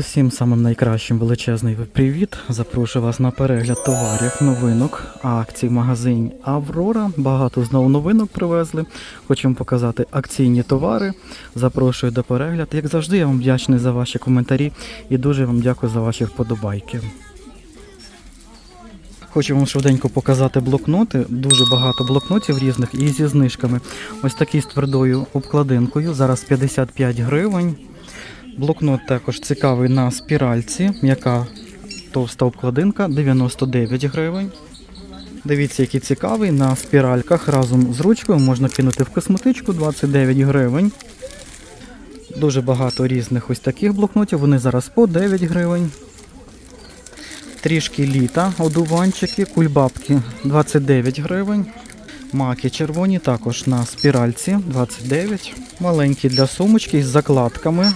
Усім самим найкращим величезний привіт. Запрошую вас на перегляд товарів, новинок, акцій в магазині Аврора. Багато знову новинок привезли. Хочемо показати акційні товари. Запрошую до перегляду. Як завжди, я вам вдячний за ваші коментарі і дуже вам дякую за ваші вподобайки. Хочу вам швиденько показати блокноти. Дуже багато блокнотів різних і зі знижками. Ось такий з твердою обкладинкою. Зараз 55 гривень. Блокнот також цікавий на спіральці, м'яка товста обкладинка 99 гривень. Дивіться, який цікавий на спіральках разом з ручкою можна кинути в косметичку 29 гривень. Дуже багато різних ось таких блокнотів. Вони зараз по 9 гривень. Трішки літа, одуванчики, кульбабки 29 гривень. Маки червоні також на спіральці 29. Маленькі для сумочки з закладками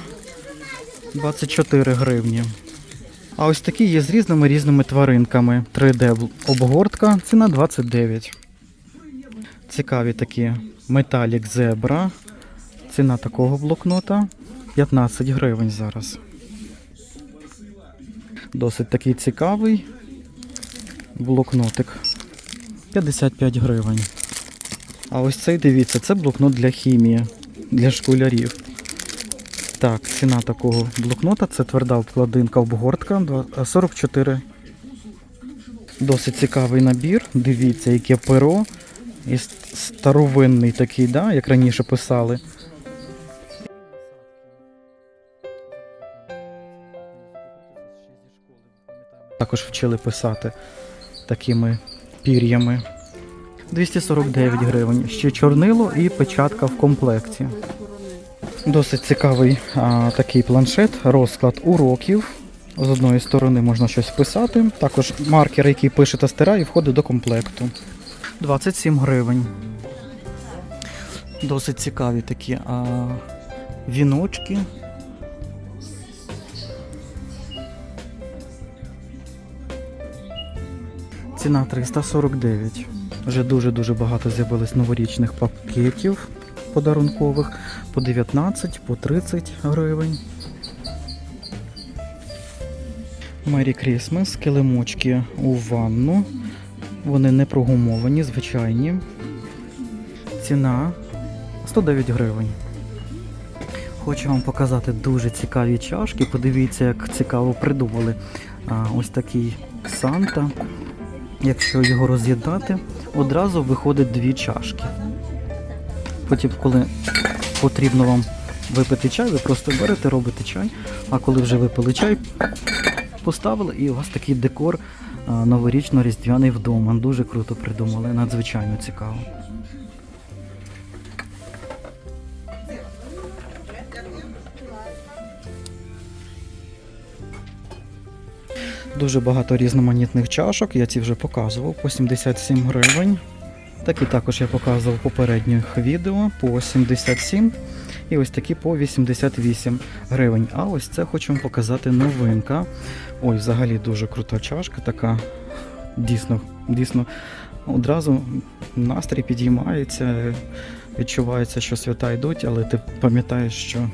24 гривні. А ось такі є з різними різними тваринками. 3D обгортка, ціна 29. Цікаві такі металік зебра. Ціна такого блокнота 15 гривень зараз. Досить такий цікавий блокнотик. 55 гривень. А ось цей дивіться, це блокнот для хімії, для школярів. Так, ціна такого блокнота це тверда обкладинка обгортка 44. Досить цікавий набір. Дивіться, яке перо. І старовинний такий, да, як раніше писали. Також вчили писати такими пір'ями. 249 гривень. Ще чорнило і печатка в комплекті. Досить цікавий а, такий планшет, розклад уроків. З одної сторони можна щось писати. Також маркер, який пише та стирає, входить до комплекту. 27 гривень. Досить цікаві такі а, віночки. Ціна 349. Вже дуже-дуже багато з'явилось новорічних пакетів подарункових по 19, по 30 гривень. Мері Крісмас, килимочки у ванну. Вони не прогумовані, звичайні. Ціна 109 гривень. Хочу вам показати дуже цікаві чашки. Подивіться, як цікаво придумали. Ось такий Санта. Якщо його роз'єднати, одразу виходить дві чашки. Потім, коли потрібно вам випити чай, ви просто берете, робите чай, а коли вже випили чай, поставили і у вас такий декор новорічно-різдвяний вдома. Дуже круто придумали, надзвичайно цікаво. Дуже багато різноманітних чашок, я ці вже показував по 77 гривень. Такі також я показував попередніх відео по 77 і ось такі по 88 гривень. А ось це хочу вам показати новинка. Ой, взагалі дуже крута чашка, така дійсно, дійсно одразу настрій підіймається, відчувається, що свята йдуть, але ти пам'ятаєш, що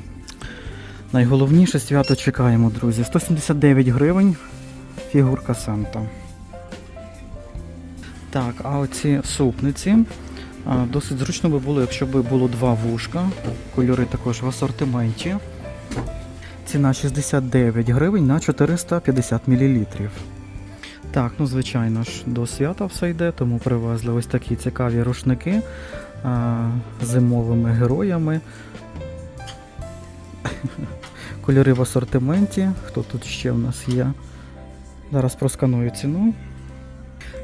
найголовніше свято чекаємо, друзі. 179 гривень фігурка Санта. Так, а оці супниці. Досить зручно би було, якщо б було два вушка. Кольори також в асортименті. Ціна 69 гривень на 450 мл. Так, ну звичайно ж, до свята все йде, тому привезли ось такі цікаві рушники а, зимовими героями. Кольори в асортименті. Хто тут ще в нас є? Зараз просканую ціну.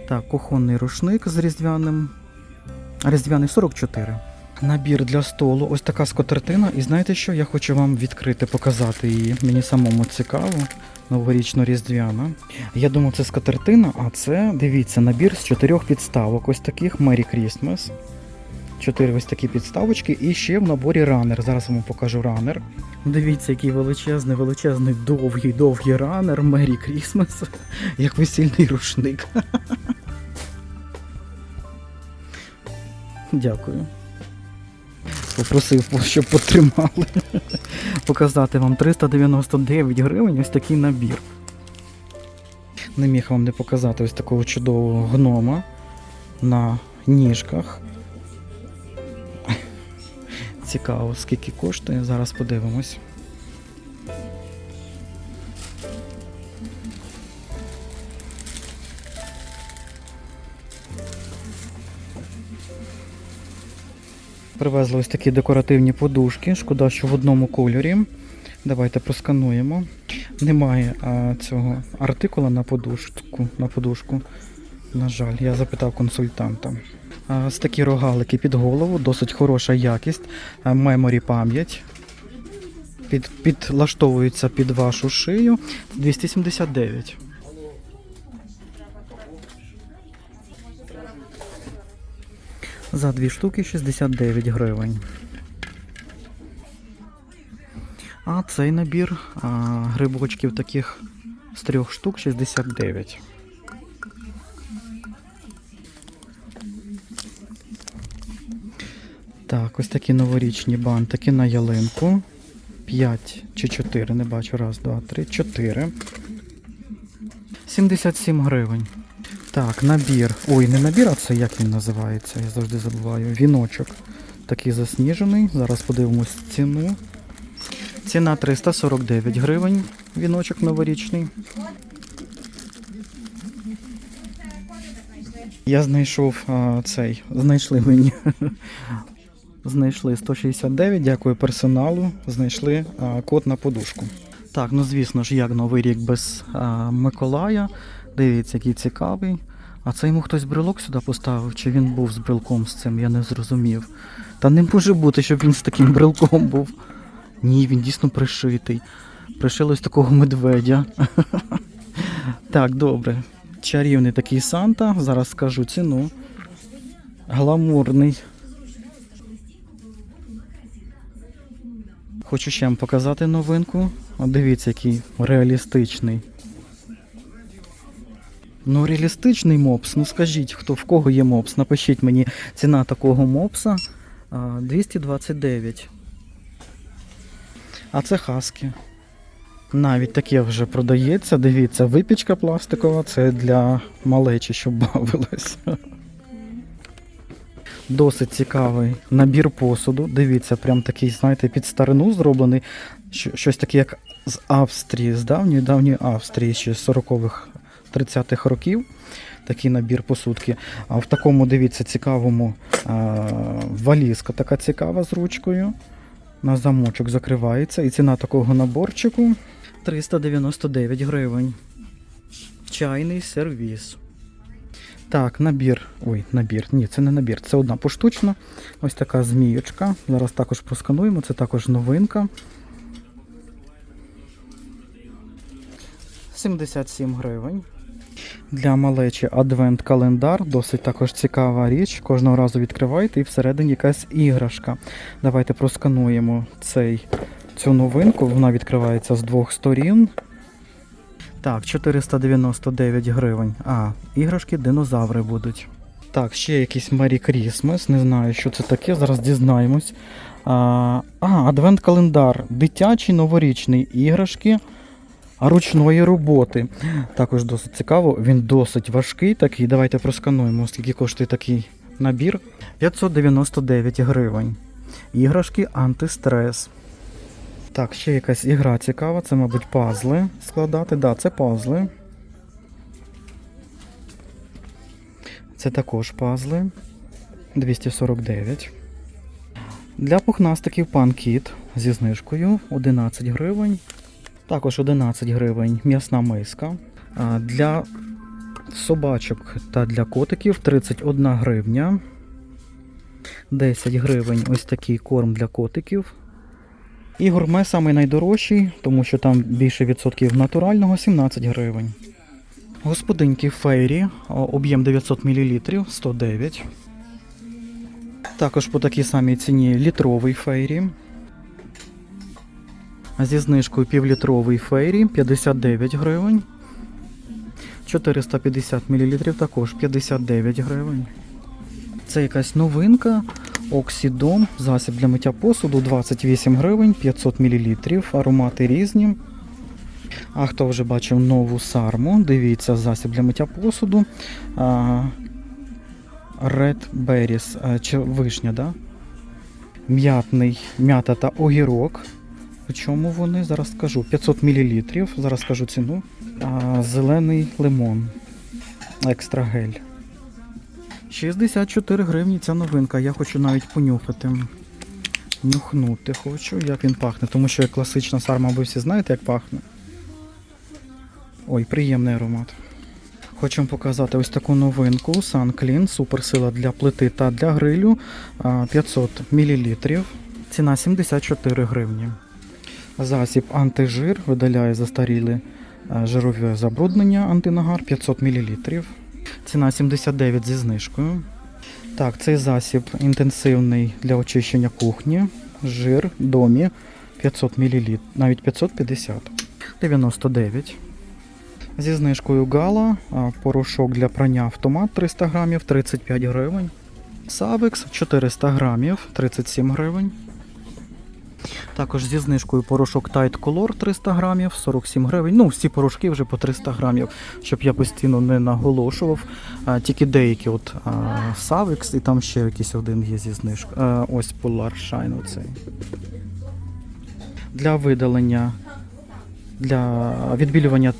Так, кухонний рушник з різдвяним. Різдвяний 44. Набір для столу. Ось така скатертина. І знаєте що? Я хочу вам відкрити, показати її. Мені самому цікаво. Новорічно-різдвяна. Я думав, це скатертина, а це, дивіться, набір з чотирьох підставок. Ось таких Merry Christmas. Чотири ось такі підставочки. І ще в наборі ранер. Зараз вам покажу ранер. Дивіться, який величезний, величезний, довгий, довгий ранер Merry Christmas. Як весільний рушник. Попросив, щоб потримали. Показати вам 399 гривень ось такий набір. Не міг вам не показати ось такого чудового гнома на ніжках. Цікаво, скільки коштує. Зараз подивимось. Привезли ось такі декоративні подушки. Шкода, що в одному кольорі. Давайте проскануємо. Немає а, цього артикула на подушку. На подушку. На жаль, я запитав консультанта. Ось такі рогалики під голову, досить хороша якість, меморі пам'ять. Під, підлаштовується під вашу шию 279. За дві штуки 69 гривень. А цей набір а, грибочків таких з трьох штук 69. Так, ось такі новорічні бантики на ялинку. 5 чи 4, не бачу. Раз, два, три, 4. 77 гривень. Так, набір. Ой, не набір, а це як він називається, я завжди забуваю. Віночок. Такий засніжений. Зараз подивимось ціну. Ціна 349 гривень. Віночок новорічний. Я знайшов а, цей. Знайшли мені. Знайшли 169, дякую персоналу. Знайшли а, код на подушку. Так, ну звісно ж, як новий рік без а, Миколая. Дивіться, який цікавий. А це йому хтось брелок сюди поставив, чи він був з брелком з цим, я не зрозумів. Та не може бути, щоб він з таким брелком був. Ні, він дійсно пришитий. Пришили ось такого медведя. Так, добре. Чарівний такий Санта. Зараз скажу ціну. Гламурний. Хочу ще вам показати новинку. Дивіться, який реалістичний. Ну, реалістичний мопс. Ну скажіть, хто в кого є мопс? Напишіть мені ціна такого мопса 229. А це хаски. Навіть таке вже продається. Дивіться, випічка пластикова, це для малечі, щоб бавилась. Досить цікавий набір посуду. Дивіться, прям такий, знаєте, під старину зроблений. Щось таке, як з Австрії, з давньої давньої Австрії, ще з 40-х, 30-х років. Такий набір посудки. А в такому, дивіться, цікавому а, валізка така цікава з ручкою. На замочок закривається. І ціна такого наборчику 399 гривень. Чайний сервіс. Так, набір. Ой, набір. Ні, це не набір, це одна поштучна. Ось така зміючка. Зараз також проскануємо, це також новинка. 77 гривень. Для малечі адвент-календар, досить також цікава річ. Кожного разу відкриваєте і всередині якась іграшка. Давайте проскануємо цей, цю новинку. Вона відкривається з двох сторін. Так, 499 гривень. А, іграшки динозаври будуть. Так, ще якийсь Merry Christmas. Не знаю, що це таке. Зараз дізнаємось. А, адвент-календар. Дитячий новорічний іграшки ручної роботи. Також досить цікаво. Він досить важкий такий. Давайте проскануємо, скільки коштує такий набір. 599 гривень. Іграшки антистрес. Так, ще якась ігра цікава, це, мабуть, пазли складати. Да, це пазли. Це також пазли. 249. Для пухнастиків пан кіт зі знижкою 11 гривень. Також 11 гривень м'ясна миска. Для собачок та для котиків 31 гривня. 10 гривень ось такий корм для котиків. І гурме самий найдорожчий, тому що там більше відсотків натурального 17 гривень. Господинки Фейрі, об'єм 900 мл 109. Також по такій самій ціні літровий Фейрі. Зі знижкою півлітровий Фейрі 59 гривень. 450 мл також 59 гривень. Це якась новинка. Оксідом, засіб для миття посуду 28 гривень, 500 мл, аромати різні. А хто вже бачив нову сарму, дивіться, засіб для миття посуду. Red Berries, чи вишня, да? М'ятний, м'ята та огірок. У чому вони? Зараз скажу. 500 мл. Зараз скажу ціну. А, зелений лимон. Екстра гель. 64 гривні ця новинка. Я хочу навіть понюхати. Нюхнути хочу, як він пахне, тому що класична сарма, ви всі знаєте, як пахне. Ой, приємний аромат. Хочу вам показати ось таку новинку Sun Clean, суперсила для плити та для грилю 500 мл. Ціна 74 гривні. Засіб антижир видаляє застарілі а, жирові забруднення антинагар 500 мл. Ціна 79 зі знижкою. Так, цей засіб інтенсивний для очищення кухні. Жир домі 500 мл, навіть 550. 99. Зі знижкою Гала, порошок для прання автомат 300 грамів 35 гривень. Савекс 400 грамів 37 гривень. Також зі знижкою порошок Tide Color 300 грамів 47 гривень. Ну, всі порошки вже по 300 грамів, щоб я постійно не наголошував. А, тільки деякі от а, Savex і там ще якийсь один є зі знижкою. А, ось Polar Shine оцей. Для видалення, для відбілювання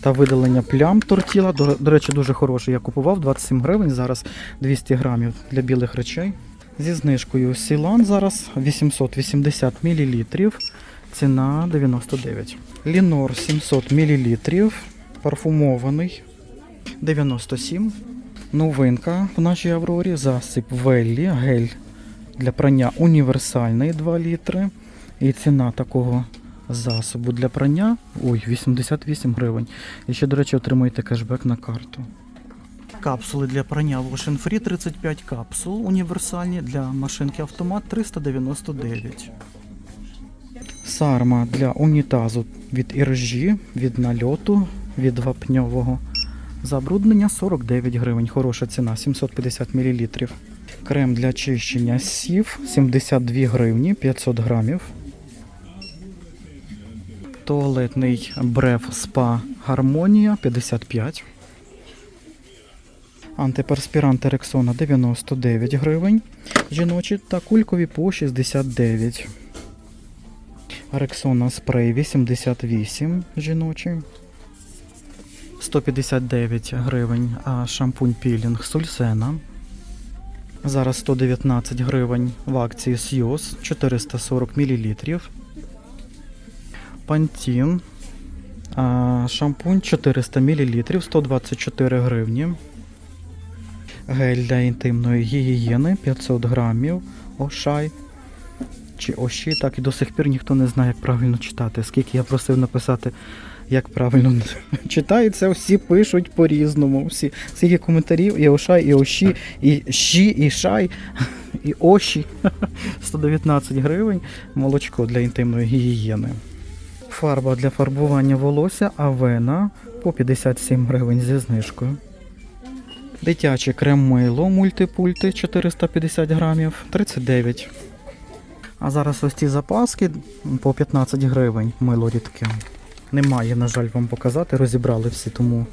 та видалення плям тортіла. До речі, дуже хороший. Я купував 27 гривень, зараз 200 грамів для білих речей. Зі знижкою Сілан зараз 880 мл. Ціна 99. Лінор 700 мл. Парфумований 97. Новинка в нашій Аврорі. Засіб Веллі, гель для прання універсальний 2 літри. І ціна такого засобу для прання ой, 88 гривень. І ще, до речі, отримуєте кешбек на карту. Капсули для прання Wash Free 35 капсул універсальні для машинки автомат 399. Сарма для унітазу від іржі, від нальоту, від вапньового забруднення 49 гривень. Хороша ціна 750 мл. Крем для чищення сів 72 гривні 500 грамів. Туалетний бреф спа Гармонія 55. Антиперспіранти Рексона 99 гривень. Жіночі та кулькові по 69. Рексона спрей 88 жіночий. 159 гривень. А шампунь пілінг Сульсена. Зараз 119 гривень в акції Сйоз 440 мл. Пантін. Шампунь 400 мл 124 гривні. Гель для інтимної гігієни 500 грамів. Ошай. Чи оші, так і до сих пір ніхто не знає, як правильно читати. Скільки я просив написати, як правильно читається, всі пишуть по-різному. Всі, скільки коментарів, і ошай, і оші, і щі, і шай, і оші. 119 гривень. Молочко для інтимної гігієни. Фарба для фарбування волосся Авена по 57 гривень зі знижкою. Дитяче крем мило мультипульти 450 грамів 39. А зараз ось ці запаски по 15 гривень мило рідке. Немає, на жаль, вам показати, розібрали всі, тому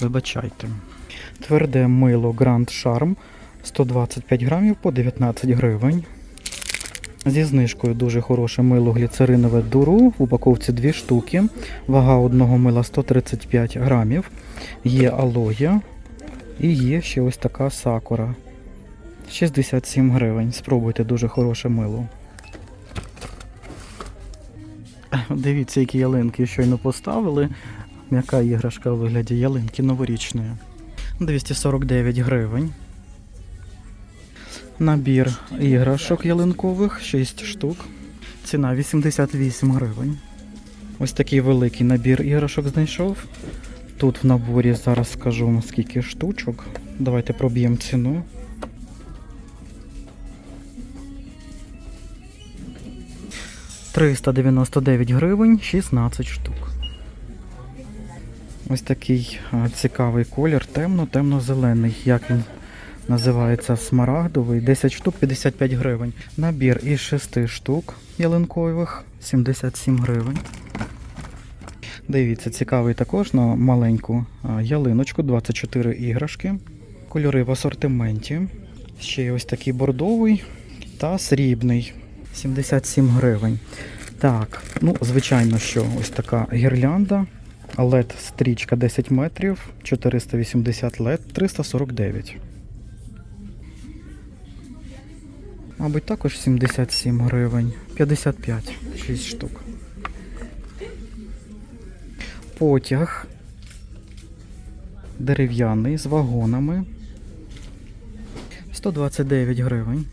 вибачайте. Тверде мило Grand Charm 125 грамів по 19 гривень. Зі знижкою дуже хороше мило гліцеринове дуру. В упаковці 2 штуки. Вага одного мила 135 грамів. Є алоє. І є ще ось така сакура. 67 гривень. Спробуйте дуже хороше мило. Дивіться, які ялинки щойно поставили. М'яка іграшка у вигляді ялинки новорічної. 249 гривень. Набір іграшок ялинкових 6 штук. Ціна 88 гривень. Ось такий великий набір іграшок знайшов. Тут в наборі зараз скажу вам скільки штучок. Давайте проб'ємо ціну. «399 гривень 16 штук. Ось такий цікавий колір, темно-темно-зелений. Як він Називається смарагдовий, 10 штук 55 гривень. Набір із 6 штук ялинкових 77 гривень. Дивіться, цікавий також на маленьку ялиночку, 24 іграшки. Кольори в асортименті. Ще є ось такий бордовий та срібний. 77 гривень. Так, ну, звичайно, що ось така гірлянда. LED стрічка 10 метрів, 480 LED, 349. Мабуть, також 77 гривень. 55, 6 штук. Потяг дерев'яний з вагонами. 129 гривень.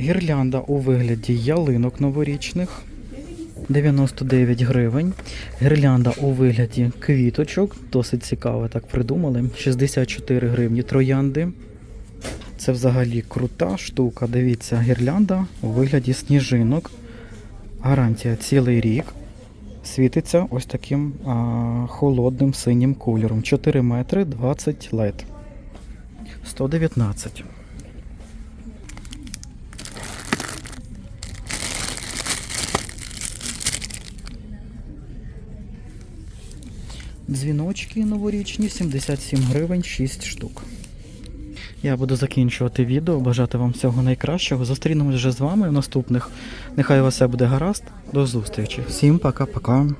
Гірлянда у вигляді ялинок новорічних 99 гривень. Гірлянда у вигляді квіточок. Досить цікаво так придумали. 64 гривні троянди. Це взагалі крута штука. Дивіться, гірлянда у вигляді сніжинок. Гарантія цілий рік. Світиться ось таким а, холодним синім кольором. 4 метри 20 лет. 119. Дзвіночки новорічні 77 гривень 6 штук. Я буду закінчувати відео. Бажати вам всього найкращого. Зустрінемось вже з вами в наступних. Нехай у вас все буде гаразд. До зустрічі. Всім пока-пока.